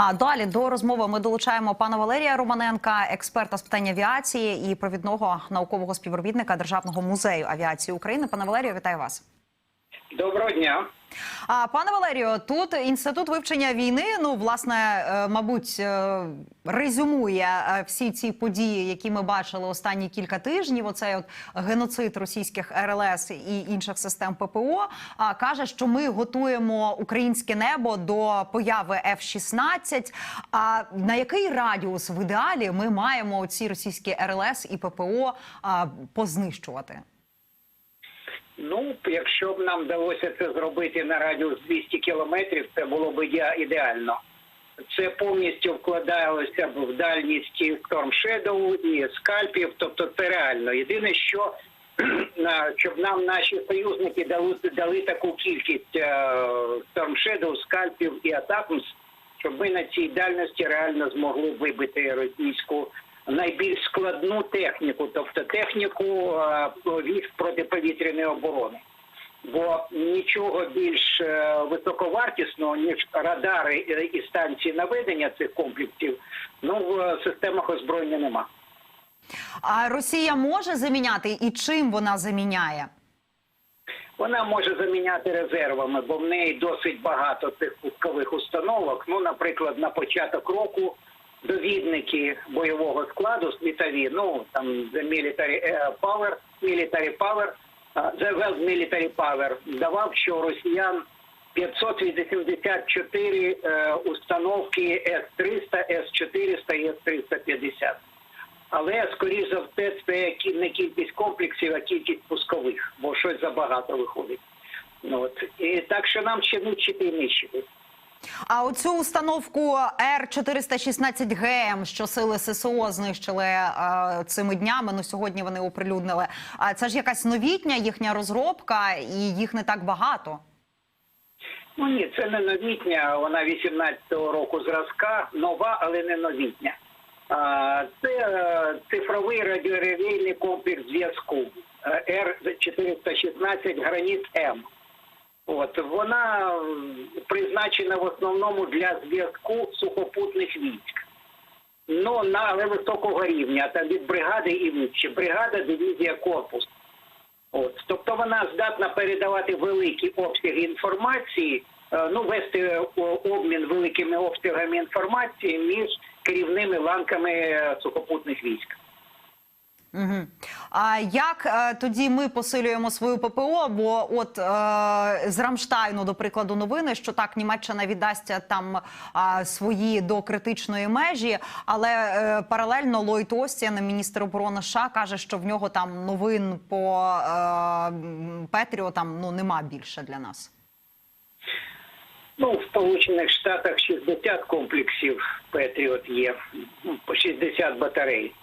А далі до розмови ми долучаємо пана Валерія Романенка, експерта з питань авіації і провідного наукового співробітника Державного музею авіації України. Пане Валерію, вітаю вас. Доброго дня. А пане Валерію, тут інститут вивчення війни. Ну, власне, е, мабуть, е, резюмує е, всі ці події, які ми бачили останні кілька тижнів. Оцей от геноцид російських РЛС і інших систем ППО. А каже, що ми готуємо українське небо до появи F-16. А на який радіус в ідеалі ми маємо ці російські РЛС і ППО познищувати? Ну, якщо б нам вдалося це зробити на радіус 200 кілометрів, це було б іде- ідеально. Це повністю вкладалося б в дальність і Storm Shadow, і скальпів, тобто це реально. Єдине, що щоб нам наші союзники дали, дали таку кількість е, Storm Shadow, скальпів і атакмс, щоб ми на цій дальності реально змогли вибити російську найбільш складну техніку, тобто техніку е, військ протиповітряної оборони. Бо нічого більш е, високовартісного ніж радари і станції наведення цих комплексів, ну в системах озброєння нема. А Росія може заміняти і чим вона заміняє? Вона може заміняти резервами, бо в неї досить багато цих пускових установок. Ну, наприклад, на початок року довідники бойового складу світові, ну там The Military е, Power, Military Power, The World Military Power давав, що росіян 584 е, установки С-300, С-400 і С-350. Але скоріш за все, це не кількість комплексів, а кількість пускових, бо щось забагато виходить. Ну, От. І так що нам ще нищити і нищити. А оцю установку Р 416 ГМ, що сили ССО знищили е, цими днями. Ну сьогодні вони оприлюднили. А це ж якась новітня їхня розробка, і їх не так багато. Ну ні, це не новітня, вона 18-го року зразка, нова, але не новітня. Це е, цифровий радіорелейний комплекс зв'язку е, Р-416 Граніт М. От вона призначена в основному для зв'язку сухопутних військ. Ну, на але високого рівня, там від бригади і вище. Бригада, дивізія, корпус. От, тобто вона здатна передавати великі обсяги інформації, е, ну вести е, обмін великими обсягами інформації між керівними ланками е, сухопутних військ. Угу. А як е, тоді ми посилюємо свою ППО? Бо от е, з Рамштайну, до прикладу, новини, що так Німеччина віддасться там е, свої до критичної межі, але е, паралельно Ллойд Остін, міністр оборони США, каже, що в нього там новин по е, м, Петріотам ну нема більше для нас. Ну, в Сполучених Штатах 60 комплексів Петріот є, ну, по 60 батарей.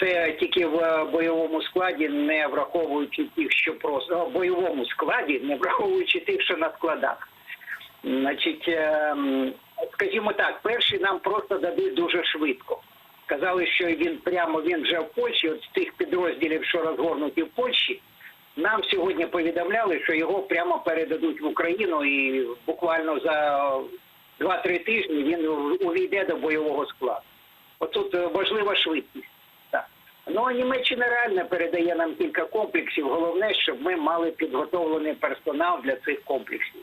Це тільки в бойовому складі, не враховуючи тих, що просто в бойовому складі, не враховуючи тих, що на складах. Значить, ем, скажімо так, перший нам просто дадуть дуже швидко. Казали, що він прямо він вже в Польщі, от з тих підрозділів, що розгорнуті в Польщі, нам сьогодні повідомляли, що його прямо передадуть в Україну, і буквально за 2-3 тижні він увійде до бойового складу. Отут е, важлива швидкість. Ну Німеччина реально передає нам кілька комплексів. Головне, щоб ми мали підготовлений персонал для цих комплексів.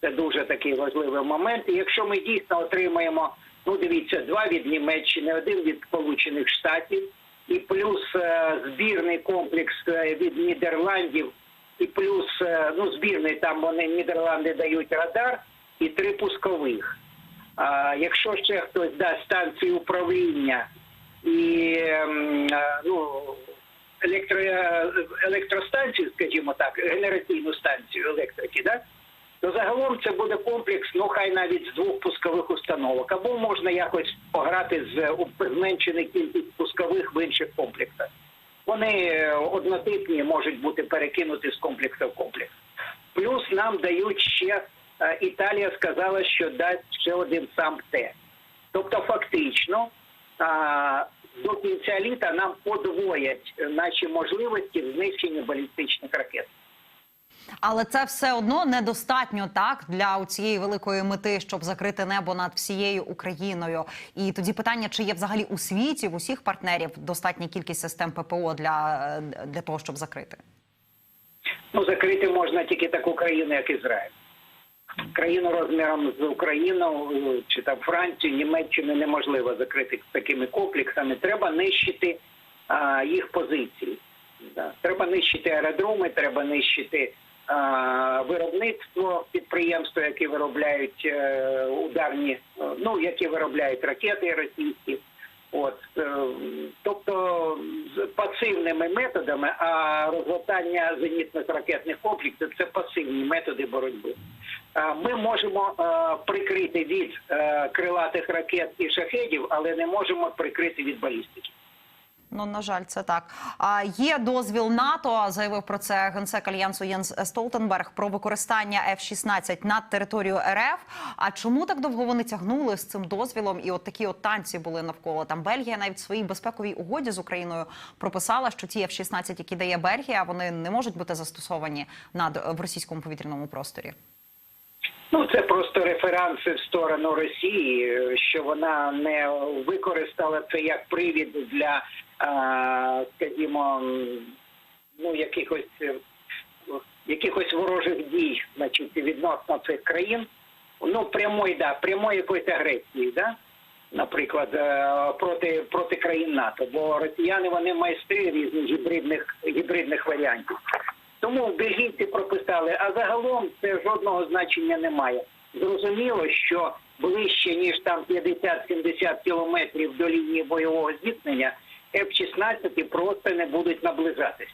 Це дуже такий важливий момент. І якщо ми дійсно отримаємо, ну дивіться, два від Німеччини, один від Сполучених Штатів, і плюс е, збірний комплекс е, від Нідерландів, і плюс е, ну збірний там вони Нідерланди дають радар і три пускових. А якщо ще хтось дасть станції управління і ем, е, ну, електро, електростанцію, скажімо так, генераційну станцію електрики, да? то загалом це буде комплекс, ну хай навіть з двох пускових установок, або можна якось пограти з е, кількість пускових в інших комплексах. Вони е, однотипні можуть бути перекинуті з комплексу в комплекс. Плюс нам дають ще е, Італія сказала, що дасть ще один сам Т. Тобто, фактично, до кінця літа нам подвоять наші можливості в знищенні балістичних ракет. Але це все одно недостатньо так для цієї великої мети, щоб закрити небо над всією Україною. І тоді питання, чи є взагалі у світі в усіх партнерів достатня кількість систем ППО для, для того, щоб закрити? Ну, закрити можна тільки таку країну, як Ізраїль. Країну розміром з Україну е, чи там Францію, Німеччину неможливо закрити такими комплексами. Треба нищити а, їх позиції. Да. Треба нищити аеродроми, треба нищити а, виробництво підприємства, які виробляють е, ударні, ну які виробляють ракети російські. От е, тобто з пасивними методами, а розгортання зенітних ракетних комплексів це пасивні методи боротьби. Ми можемо е, прикрити від е, крилатих ракет і шахедів, але не можемо прикрити від балістики. Ну на жаль, це так. А є дозвіл НАТО. Заявив про це генсек альянсу Єнс Столтенберг про використання F-16 над територією РФ. А чому так довго вони тягнули з цим дозвілом? І от такі от танці були навколо. Там Бельгія навіть в своїй безпековій угоді з Україною прописала, що ті F-16, які дає Бельгія, вони не можуть бути застосовані над в російському повітряному просторі. Ну це просто референси в сторону Росії, що вона не використала це як привід для, е, скажімо, ну якихось е, якихось ворожих дій, значить, відносно цих країн. Ну прямої, да, прямої якоїсь агресії, да. Наприклад, е, проти проти країн НАТО, бо росіяни вони майстри різних гібридних гібридних варіантів. Тому бельгійці прописали, а загалом це жодного значення немає. Зрозуміло, що ближче ніж там 50-70 кілометрів до лінії бойового зіткнення F-16 просто не будуть наближатися.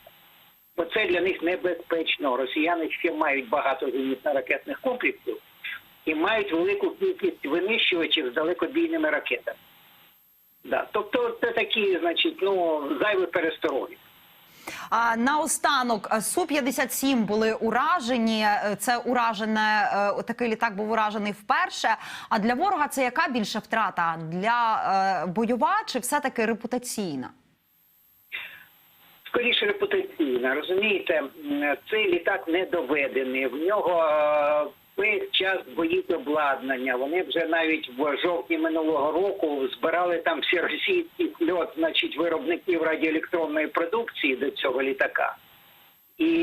Бо це для них небезпечно. Росіяни ще мають багато зенітно-ракетних комплексів і мають велику кількість винищувачів з далекобійними ракетами. Да. Тобто це такі, значить, ну, зайві перестороги. А наостанок е, су 57 були уражені. Е, Це уражене е, такий літак був уражений вперше. А для ворога це яка більша втрата для бойова чи все таки репутаційна? скоріше репутаційна. Розумієте, цей літак не доведений. В нього час боїть обладнання. Вони вже навіть в жовтні минулого року збирали там всі російський льот, значить, виробників радіоелектронної продукції до цього літака. І,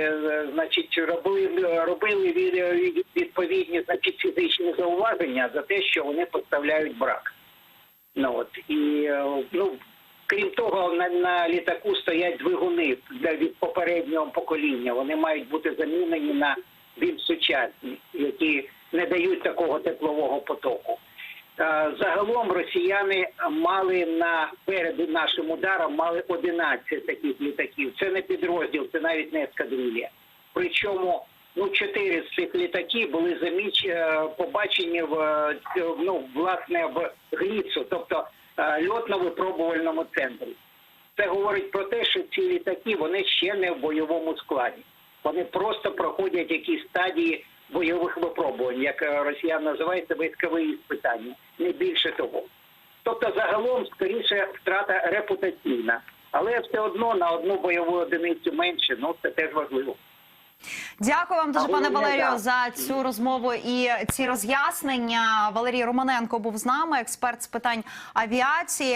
е, значить, робили, робили від- відповідні значить, фізичні зауваження за те, що вони поставляють брак. Ну от і е, ну крім того, на, на літаку стоять двигуни від попереднього покоління. Вони мають бути замінені на більш сучасні, які не дають такого теплового потоку. Е, Загалом росіяни мали на перед нашим ударом мали 11 таких літаків. Це не підрозділ, це навіть не ескадрилля. Причому ну чотири з цих літаків були заміч е, побачені в е, ну власне в Гліцу, тобто льотно-випробувальному центрі. Це говорить про те, що ці літаки вони ще не в бойовому складі. Вони просто проходять якісь стадії бойових випробувань, як е, росіян називається військові іспитання, не більше того. Тобто, загалом, скоріше, втрата репутаційна, але все одно на одну бойову одиницю менше, ну це теж важливо. Дякую вам дуже, пане Валерію, за цю розмову і ці роз'яснення. Валерій Романенко був з нами, експерт з питань авіації.